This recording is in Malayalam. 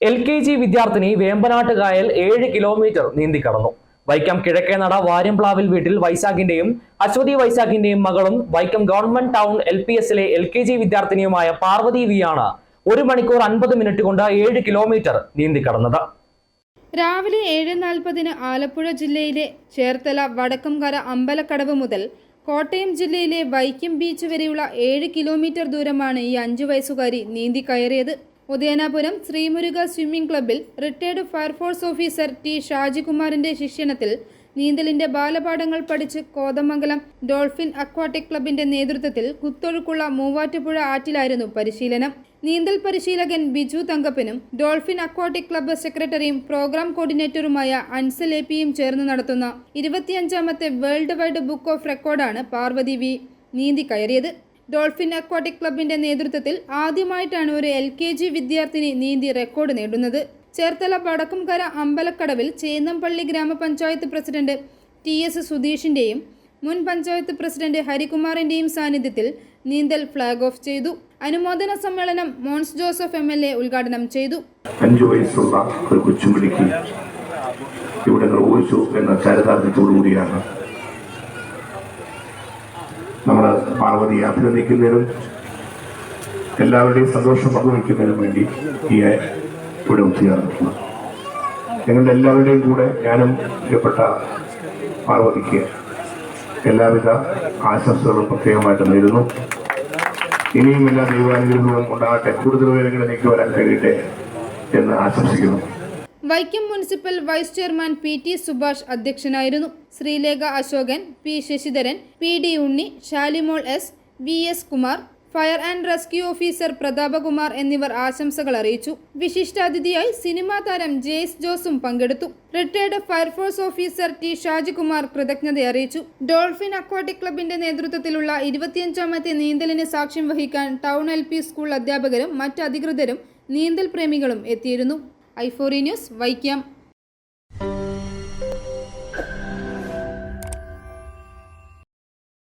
എൽ കെ ജി വിദ്യാർത്ഥിനി വേമ്പനാട്ട് കായൽ ഏഴ് കിലോമീറ്റർ നീന്തി കടന്നു വൈക്കം കിഴക്കേ കിഴക്കേനട വാര്യംപ്ലാവിൽ വീട്ടിൽ വൈശാഖിന്റെയും അശ്വതി വൈശാഖിന്റെയും മകളും Vaikom government town L P എസിലെ എൽ കെ ജി വിദ്യാർത്ഥിനിയുമായ പാർവതി വി ആണ് ഒരു മണിക്കൂർ അൻപത് മിനിറ്റ് കൊണ്ട് ഏഴ് കിലോമീറ്റർ നീന്തി കടന്നത് രാവിലെ ഏഴ് നാൽപ്പതിന് ആലപ്പുഴ ജില്ലയിലെ ചേർത്തല വടക്കംകര അമ്പലക്കടവ് മുതൽ കോട്ടയം ജില്ലയിലെ വൈക്കം ബീച്ച് വരെയുള്ള ഏഴ് കിലോമീറ്റർ ദൂരമാണ് ഈ അഞ്ചു വയസ്സുകാരി നീന്തി കയറിയത്. ഉദയനാപുരം ശ്രീമുരുക സ്വിമ്മിംഗ് ക്ലബ്ബിൽ retired fire force officer T ഷാജികുമാറിന്റെ ശിക്ഷണത്തിൽ നീന്തലിന്റെ ബാലപാഠങ്ങൾ പഠിച്ച് കോതമംഗലം ഡോൾഫിൻ അക്വാട്ടിക് ക്ലബിന്റെ നേതൃത്വത്തിൽ കുത്തൊഴുക്കുള്ള മൂവാറ്റുപുഴ ആറ്റിലായിരുന്നു പരിശീലനം. നീന്തൽ പരിശീലകൻ ബിജു തങ്കപ്പനും ഡോൾഫിൻ അക്വാട്ടിക് ക്ലബ്ബ് സെക്രട്ടറിയും പ്രോഗ്രാം കോർഡിനേറ്ററുമായ അൻസൽ എ പിയും ചേർന്ന് നടത്തുന്ന ഇരുപത്തിയഞ്ചാമത്തെ വേൾഡ് വൈഡ് ബുക്ക് ഓഫ് റെക്കോർഡാണ് പാർവതി വി. നീന്തി കയറിയത്. ഡോൾഫിൻ അക്വാട്ടിക് ക്ലബിന്റെ നേതൃത്വത്തിൽ ആദ്യമായിട്ടാണ് ഒരു എൽ കെ ജി വിദ്യാർത്ഥിനി നീന്തി റെക്കോർഡ് നേടുന്നത്. ചേർത്തല വടക്കുംകര അമ്പലക്കടവിൽ ചേന്നംപള്ളി ഗ്രാമപഞ്ചായത്ത് പ്രസിഡന്റ് ടി എസ് സുധീഷിന്റെയും മുൻ പഞ്ചായത്ത് പ്രസിഡന്റ് ഹരികുമാറിന്റെയും സാന്നിധ്യത്തിൽ നീന്തൽ ഫ്ളാഗ് ഓഫ് ചെയ്തു. അനുമോദന സമ്മേളനം Mons Joseph M L A ഉദ്ഘാടനം ചെയ്തു. അഞ്ചു വയസ്സുള്ള ഒരു കൊച്ചുപിടിക്ക് ഇവിടെ നിർവഹിച്ചു എന്ന ചരിതാർത്ഥ്യത്തോടുകൂടിയാണ് നമ്മൾ പാർവതിയെ അഭിനന്ദിക്കുന്നതിനും എല്ലാവരുടെയും സന്തോഷം പങ്കുവയ്ക്കുന്നതിനും വേണ്ടി ഈ ഇവിടെ ഒത്തുചേർന്നിട്ടുള്ളത് ഞങ്ങളുടെ എല്ലാവരുടെയും കൂടെ ഞാനും പ്രിയപ്പെട്ട പാർവതിക്ക് എല്ലാവിധ ആശംസകളും പ്രത്യേകമായിട്ട് നേരുന്നു. ഇനിയും എല്ലാ ദൈവാനുഗ്രഹങ്ങളും ഉണ്ടാകട്ടെ. കൂടുതൽ ഉയരങ്ങളിലേക്ക് വരാൻ കഴിയട്ടെ എന്ന് ആശംസിക്കുന്നു. Vaikom municipal vice chairman P T Subhash അധ്യക്ഷനായിരുന്നു. Sreelekha Ashokan P Sasidharan P D Unni Shalimol S V S Kumar fire and rescue officer Prathapakumar എന്നിവർ ആശംസകൾ അറിയിച്ചു. വിശിഷ്ടാതിഥിയായി സിനിമാ താരം ജെയ്സ് ജോസും പങ്കെടുത്തു. Retired fire force officer T Shajikumar കൃതജ്ഞത അറിയിച്ചു. ഡോൾഫിൻ അക്വാട്ടിക് ക്ലബിന്റെ നേതൃത്വത്തിലുള്ള ഇരുപത്തിയഞ്ചാമത്തെ നീന്തലിന് സാക്ഷ്യം വഹിക്കാൻ ടൗൺ എൽ സ്കൂൾ അധ്യാപകരും മറ്റ് അധികൃതരും നീന്തൽ പ്രേമികളും എത്തിയിരുന്നു. ഐഫോറി ന്യൂസ് വൈക്കം